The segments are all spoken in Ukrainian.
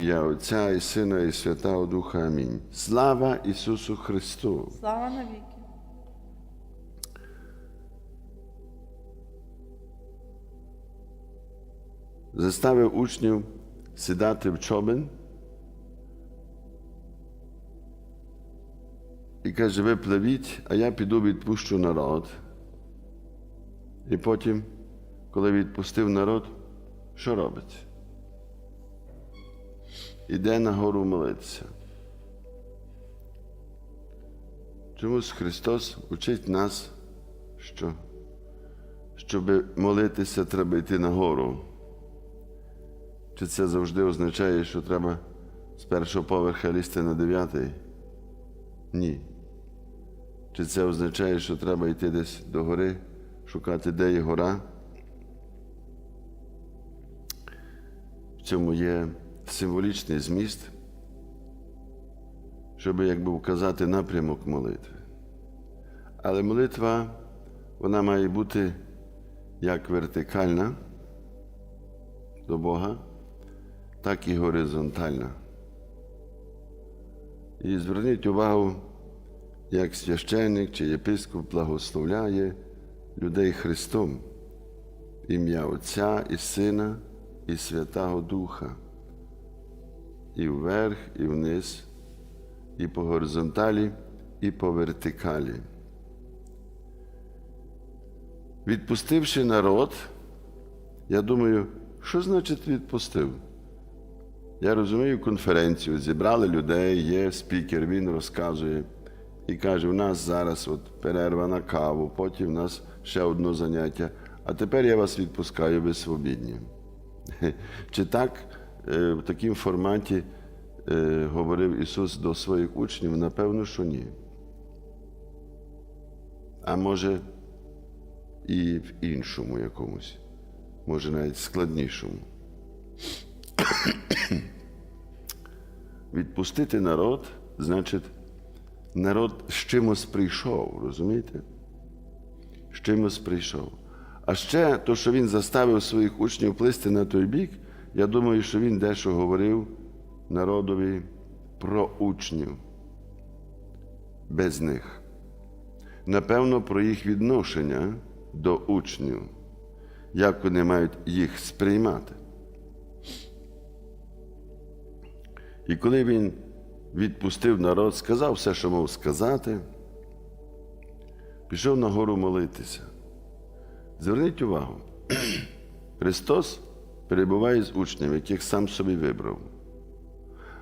Я Отця і Сина, і Святого Духа. Амінь. Слава Ісусу Христу! Слава навіки. Заставив учнів сідати в човен і каже, ви пливіть, а я піду відпущу народ. І потім, коли відпустив народ, що робить? Іде на гору молитися. Чомусь Христос учить нас, що щоб молитися, треба йти на гору. Чи це завжди означає, що треба з першого поверха лізти на дев'ятий? Ні. Чи це означає, що треба йти десь до гори, шукати, де є гора? В цьому є символічний зміст, щоб якби вказати напрямок молитви. Але молитва, вона має бути як вертикальна до Бога, так і горизонтальна. І зверніть увагу, як священник чи єпископ благословляє людей Христом, ім'я Отця і Сина і Святого Духа, і вверх, і вниз, і по горизонталі, і по вертикалі. Відпустивши народ, я думаю, що значить відпустив? Я розумію конференцію, зібрали людей, є спікер, він розказує і каже: у нас зараз от перерва на каву, потім у нас ще одне заняття, а тепер я вас відпускаю, ви свобідні. Чи так в такому форматі е, говорив Ісус до своїх учнів? Напевно, що ні. А може, і в іншому якомусь, може навіть складнішому. Відпустити народ, значить, народ з чимось прийшов, розумієте? З чимось прийшов. А ще то, що він заставив своїх учнів плисти на той бік, я думаю, що він дещо говорив народові про учнів без них. Напевно, про їх відношення до учнів, як вони мають їх сприймати. І коли він відпустив народ, сказав все, що мав сказати, пішов на гору молитися. Зверніть увагу, Христос перебуває з учнями, яких сам собі вибрав,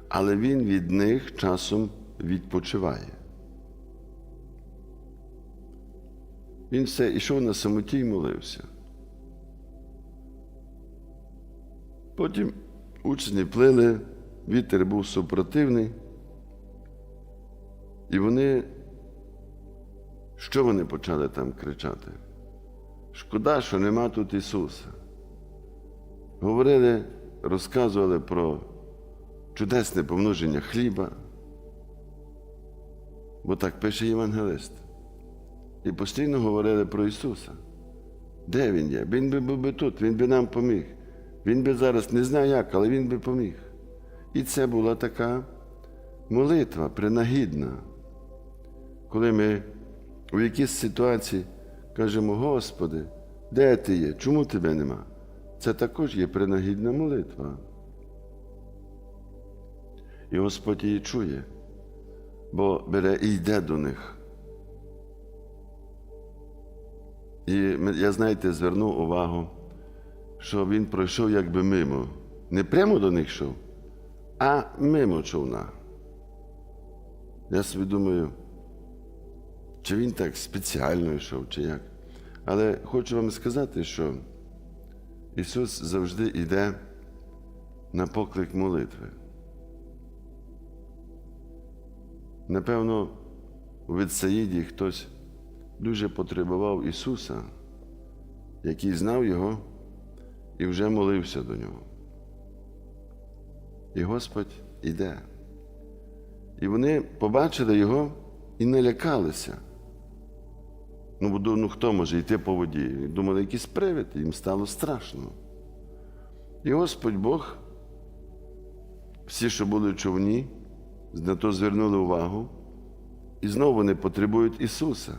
але Він від них часом відпочиває. Він все йшов на самоті і молився. Потім учні плили, вітер був супротивний, і вони, що вони почали там кричати? Шкода, що нема тут Ісуса. Говорили, розказували про чудесне помноження хліба, бо так пише Євангелист. І постійно говорили про Ісуса. Де Він є? Він би був би тут, Він би нам поміг. Він би зараз не знаю як, але Він би поміг. І це була така молитва принагідна, коли ми у якійсь ситуації кажемо, Господи, де ти є? Чому тебе нема? Це також є принагідна молитва. І Господь її чує, бо бере і йде до них. І я, знаєте, звернув увагу, що він пройшов якби мимо. Не прямо до них йшов, а мимо човна. Я собі думаю, чи він так спеціально йшов, чи як. Але хочу вам сказати, що Ісус завжди йде на поклик молитви. Напевно, у Витсаїді хтось дуже потребував Ісуса, який знав Його і вже молився до Нього. І Господь іде. І вони побачили Його і не лякалися. Ну, бо ну, хто може йти по воді? Думали, якийсь привид, їм стало страшно. І Господь Бог всі, що були в човні, на то звернули увагу, і знову вони потребують Ісуса.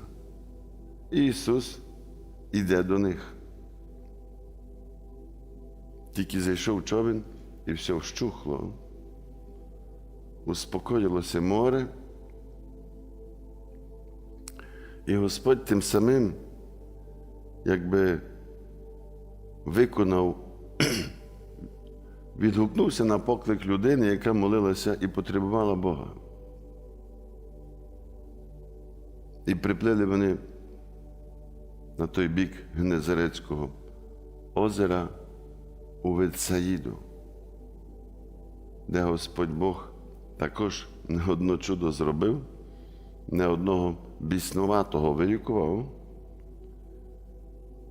І Ісус іде до них. Тільки зайшов човен і все вщухло. Успокоїлося море. І Господь тим самим, якби виконав, відгукнувся на поклик людини, яка молилася і потребувала Бога. І приплили вони на той бік Гнезарецького озера у Вецаїду, де Господь Бог також не одно чудо зробив, не одного біснуватого вилікував,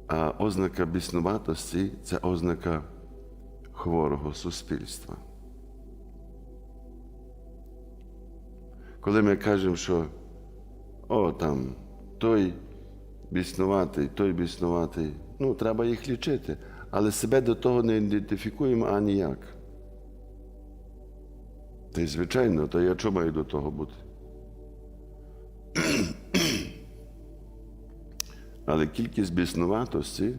а ознака біснуватості це ознака хворого суспільства. Коли ми кажемо, що о, там той біснуватий, той біснуватий, ну, треба їх лічити, але себе до того не ідентифікуємо аніяк. Та й звичайно, то я чому маю до того бути? Але кількість біснуватості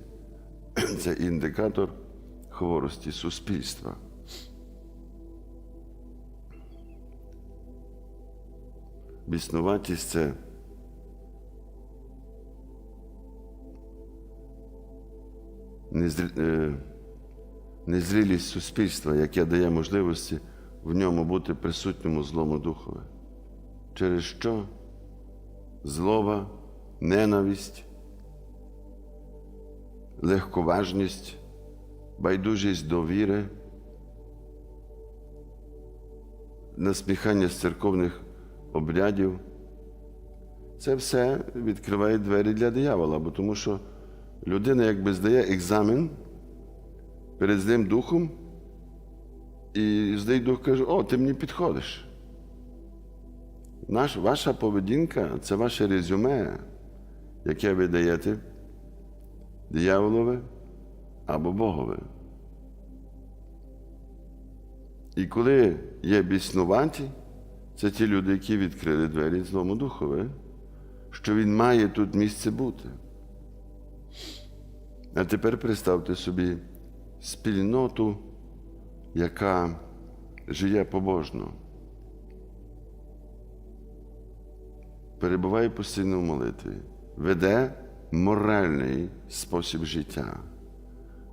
це індикатор хворості суспільства. Біснуватість це е, незрілість суспільства, яке дає можливості в ньому бути присутньому злому духові. Через що злоба, ненависть, легковажність, байдужість до віри, насміхання з церковних обрядів. Це все відкриває двері для диявола, бо тому що людина якби здає екзамен перед злим духом, і злий дух каже, о, ти мені підходиш. Наш, ваша поведінка це ваше резюме, яке ви даєте дияволове або Богове. І коли є біснуваті, це ті люди, які відкрили двері злому духові, що він має тут місце бути. А тепер представте собі спільноту, яка живе побожно, перебуває постійно в молитві, веде моральний спосіб життя.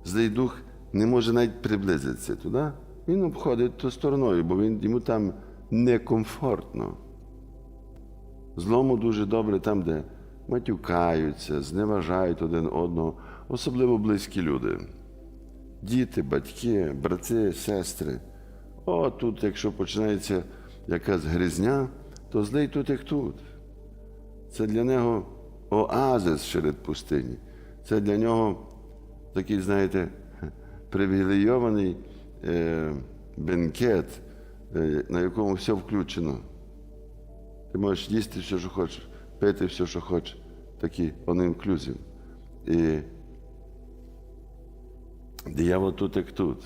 Злий дух не може навіть приблизитися туди, він обходить то стороною, бо він, йому там некомфортно. Злому дуже добре там, де матюкаються, зневажають один одного, особливо близькі люди. Діти, батьки, брати, сестри. О, тут, якщо починається якась гризня, то злий тут як тут. Це для нього оазис серед пустині. Це для нього такий, знаєте, привілейований е, бенкет, е, на якому все включено. Ти можеш їсти все, що хочеш, пити все, що хочеш. Такий он інклюзив. І диявол тут як тут.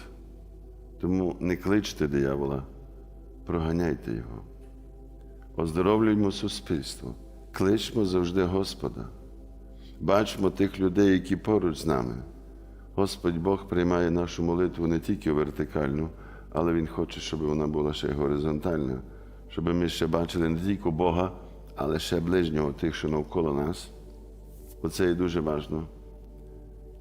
Тому не кличте диявола, проганяйте його. Оздоровлюємо суспільство, кличмо завжди Господа. Бачимо тих людей, які поруч з нами. Господь Бог приймає нашу молитву не тільки вертикальну, але Він хоче, щоб вона була ще горизонтальна, щоб ми ще бачили не тільки Бога, але ще ближнього тих, що навколо нас. Оце є дуже важливо.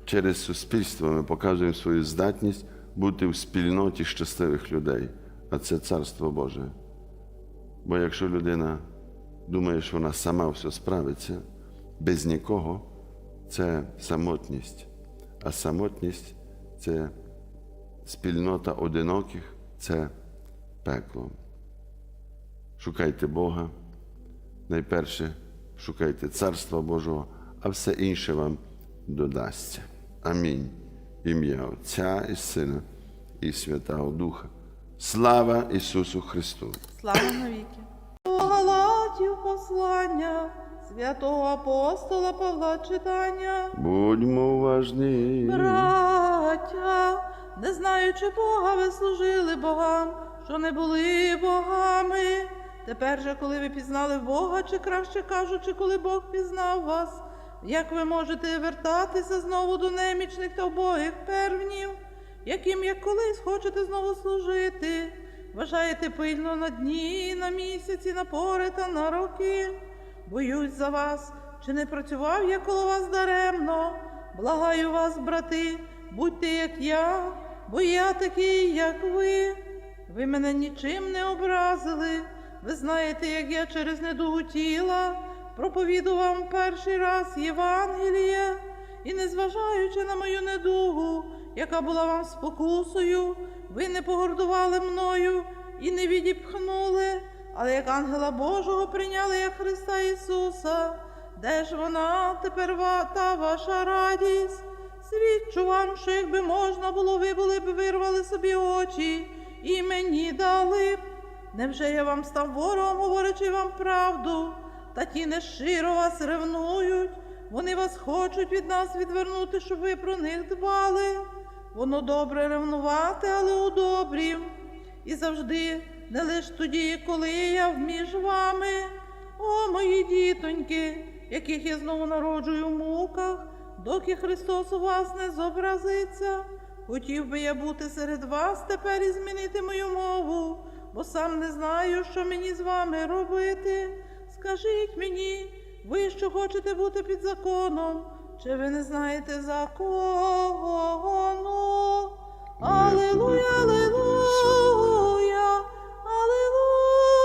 Через суспільство ми показуємо свою здатність бути в спільноті щасливих людей, а це Царство Боже. Бо якщо людина думає, що вона сама все справиться, без нікого, це самотність. А самотність це спільнота одиноких, це пекло. Шукайте Бога. Найперше шукайте Царства Божого, а все інше вам додасться. Амінь. Ім'я Отця і Сина і Святого Духа. Слава Ісусу Христу! Слава навіки. Послання святого апостола Павла читання. Будьмо уважні. Браття, не знаючи Бога, ви служили богам, що не були богами. Тепер же, коли ви пізнали Бога, чи краще кажучи, коли Бог пізнав вас, як ви можете вертатися знову до немічних та вбогих первнів, яким як колись хочете знову служити? Вважаєте пильно на дні, на місяці, на пори та на роки. Боюсь за вас, чи не працював я коло вас даремно. Благаю вас, брати, будьте як я, бо я такий, як ви. Ви мене нічим не образили. Ви знаєте, як я через недугу тіла проповідував вам перший раз Євангеліє, і незважаючи на мою недугу, яка була вам спокусою, ви не погордували мною і не відіпхнули, але як ангела Божого прийняли як Христа Ісуса. Де ж вона тепер та ваша радість? Свідчу вам, що якби можна було, ви були б вирвали собі очі і мені дали б. Невже я вам став ворогом, говорячи вам правду? Та ті нещиро вас ревнують, вони вас хочуть від нас відвернути, щоб ви про них дбали. Воно добре ревнувати, але у добрім. І завжди, не лиш тоді, коли я між вами. О, мої дітоньки, яких я знову народжую в муках, доки Христос у вас не зобразиться. Хотів би я бути серед вас тепер і змінити мою мову, бо сам не знаю, що мені з вами робити. Скажіть мені, ви що хочете бути під законом, чи ви не знаєте закону? Аллилуйя, аллилуйя, аллилуйя,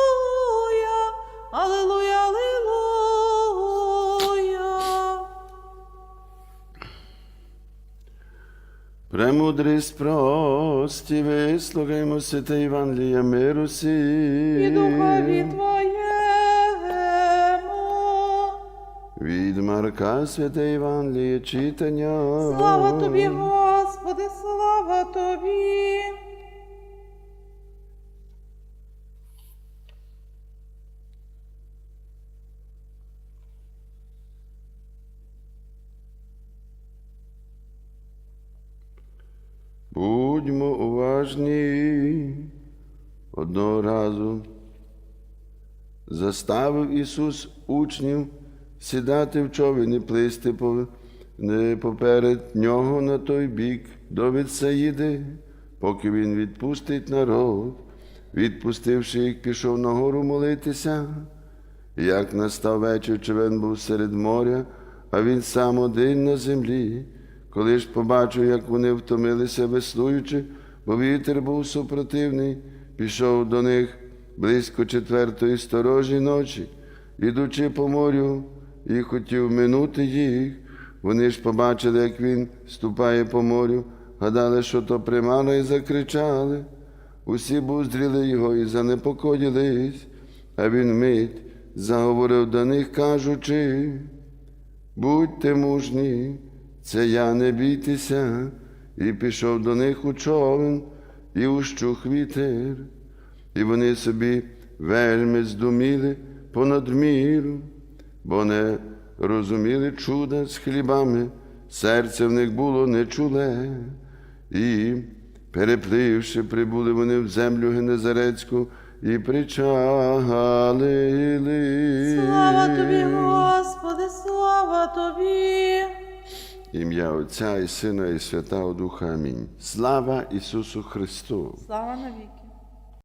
аллилуйя, аллилуйя. Премудрість прості, вислухаймо святе Євангелія миру сі. І духові Твоєму. Від Марка святе Євангеліє читання. Слава тобі, Господи, слава тобі. Будьмо уважні. Одного разу заставив Ісус учнів сідати в човен і плисти поперед нього на той бік до Вітсаїди, поки він відпустить народ. Відпустивши їх, пішов на гору молитися. Як настав вечір, човен був серед моря, а він сам один на землі. Коли ж побачив, як вони втомилися веслуючи, бо вітер був супротивний, пішов до них близько четвертої сторожі ночі, ідучи по морю, і хотів минути їх. Вони ж побачили, як він ступає по морю, гадали, що то примана, і закричали. Усі б уздріли його і занепокоїлись, а він мить заговорив до них, кажучи, будьте мужні, це я не бійтеся, і пішов до них у човен, і ущух вітер, і вони собі вельми здуміли понад міру, бо не розуміли чуда з хлібами, серце в них було нечуле. І, перепливши, прибули вони в землю Генезарецьку і причалили. Слава тобі, Господи, слава тобі. Ім'я Отця і Сина, і Святого Духа. Амінь. Слава Ісусу Христу! Слава навіки.